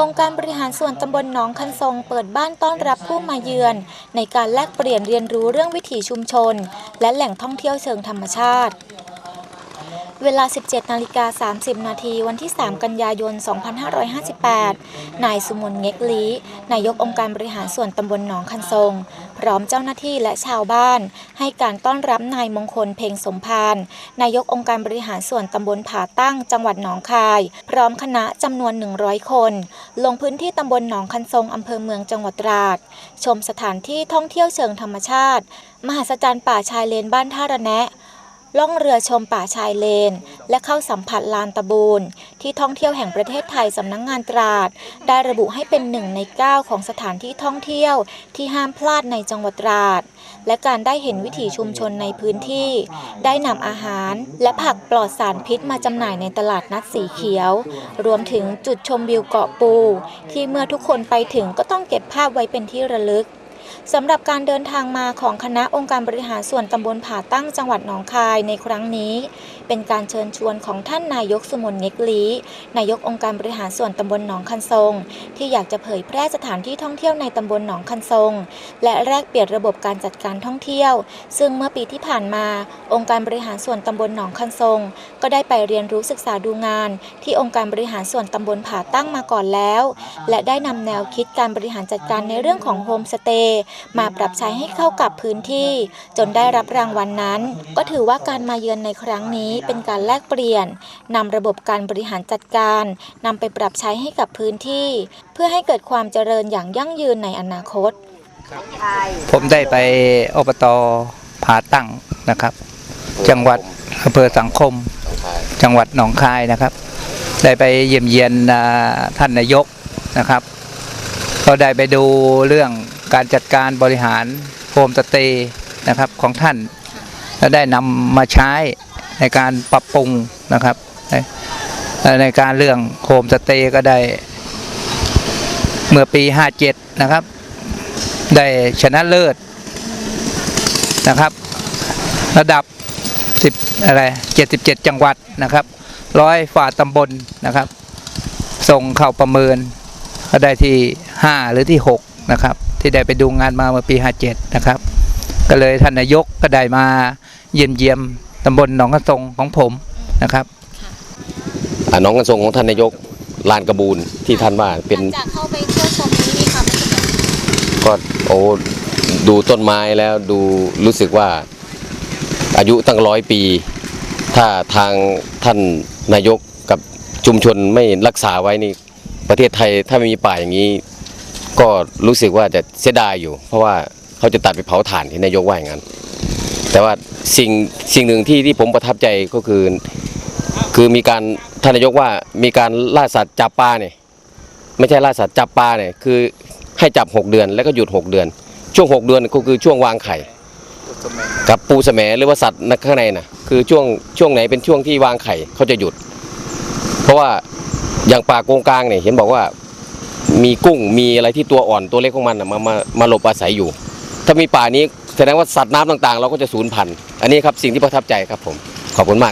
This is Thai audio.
องค์การบริหารส่วนตำบลหนองคันทรงเปิดบ้านต้อนรับผู้มาเยือน ในการแลกเปลี่ยนเรียนรู้เรื่องวิถีชุมชน และแหล่งท่องเที่ยวเชิงธรรมชาติ เวลา 17นาฬิกา30 นาทีวันที่ 3 กันยายน 2558 นายสุมนเง็กลีนายกองค์การบริหารส่วนตำบลหนองคันทรง พร้อมเจ้าหน้าที่และชาวบ้าน ให้การต้อนรับนายมงคลเพ็งสมพานนายกองค์การบริหารส่วนตำบลผาตั้งจังหวัดหนองคาย พร้อมคณะจำนวน 100 คน ลงพื้นที่ตำบลหนองคันทรงอำเภอเมืองจังหวัดตราด ชมสถานที่ท่องเที่ยวเชิงธรรมชาติ มหัศจรรย์ป่าชายเลนบ้านท่าระแนะ ล่องเรือชมป่าชายเลน และเข้าสัมผัสลานตะบูนที่ท่องเที่ยวแห่งประเทศไทยสำนักงงานตราด ได้ระบุให้เป็นหนึ่งใน 9 ของสถานที่ท่องเที่ยวที่ห้ามพลาดในจังหวัดตราด และการได้เห็นวิถีชุมชนในพื้นที่ ได้นำอาหาร และผักปลอดสารพิษมาจำหน่ายในตลาดนัดสีเขียว รวมถึงจุดชมวิวเกาะปู ที่เมื่อทุกคนไปถึงก็ต้องเก็บภาพไว้เป็นที่ระลึก สำหรับการเดินทางมาของคณะองค์การบริหารส่วนตำบลผาตั้งจังหวัดหนองคายในครั้งนี้ เป็นการเชิญชวนของท่านนายกสุมนเง็กลีนายกองค์การบริหารส่วนตำบลหนองคันทรง ที่อยากจะเผยแพร่สถานที่ท่องเที่ยวในตำบลหนองคันทรง และแลกเปลี่ยนระบบการจัดการท่องเที่ยว ซึ่งเมื่อปีที่ผ่านมา องค์การบริหารส่วนตำบลหนองคันทรง ก็ได้ไปเรียนรู้ศึกษาดูงาน ที่องค์การบริหารส่วนตำบลผาตั้งมาก่อนแล้ว และได้นำแนวคิดการบริหารจัดการในเรื่องของโฮมสเตย์มาปรับใช้ให้เข้ากับพื้นที่ จนได้รับรางวัลนนั้น ก็ถือว่าการมาเยือนในครั้งนี้เป็นการแลกเปลี่ยนนำระบบการบริหารจัดการนำไปปรับใช้ให้กับพื้นที่ เพื่อให้เกิดความเจริญอย่างยั่งยืนในอนาคต ผมได้ไปอบตผาตั้งนะครับ จังหวัดอำเภอสังคม จังหวัดหนองคายนะครับ ได้ไปเยี่ยมเยียนท่านนายกนะครับ ก็ได้ไปดูเรื่อง การจัดการบริหารโฮมสเตย์นะครับของท่าน และได้นำมาใช้ในการปรับปรุงนะครับในในการเรื่องโฮมสเตย์ก็ได้เมื่อปี 57 นะครับ ได้ชนะเลิศนะครับ ระดับ 10 อะไร 77 จังหวัดนะครับร้อยฝ่าตำบลนะครับ ส่งเข้าประเมินก็ได้ที่ 5 หรือที่ 6 นะครับ ที่ได้ไปดูงานมาเมื่อปี 57 นะครับ ก็เลยท่านนายกก็ได้มาเยี่ยมเยียมตำบลหนองกระทรงของผมนะครับอ่าน้องกันทรงของท่านนายกลานกระบูลที่ท่านว่าเป็นจากเข้าไปเที่ยวชมนี้มีความรู้สึกยังไงก็โอ้ดูต้นไม้แล้วดูรู้สึกว่าอายุตั้งร้อยปี ถ้าทางท่านนายกกับชุมชนไม่รักษาไว้นี่ประเทศไทยถ้าไม่มีป่าอย่างนี้ ก็รู้สึกว่าจะเสียดายอยู่ เพราะว่าเขาจะตัดไปเผาถ่านที่นายกว่าอย่างนั้นแต่ว่าสิ่งสิ่งหนึ่งที่ที่ผมประทับใจก็คือ คือมีการท่านนายกว่ามีการล่าสัตว์จับปลาเนี่ยไม่ใช่ล่าสัตว์จับปลาเนี่ยคือให้จับ 6 เดือนแล้วก็หยุด 6 เดือน ช่วง 6 เดือนก็คือช่วงวางไข่กับปูแสมหรือว่าสัตว์ข้างในน่ะคือช่วงช่วงไหนเป็นช่วงที่วางไข่เขาจะหยุด เพราะว่าอย่างปลาโกงกลางเนี่ยเห็นบอกว่า มีกุ้งมีอะไรที่ตัวอ่อนตัวเล็กของมันน่ะมามามาหลบอาศัยอยู่ ถ้ามีป่านี้แสดงว่าสัตว์น้ำต่างๆ เราก็จะสูญพันธุ์อันนี้ครับสิ่งที่ประทับใจครับผมขอบคุณมาก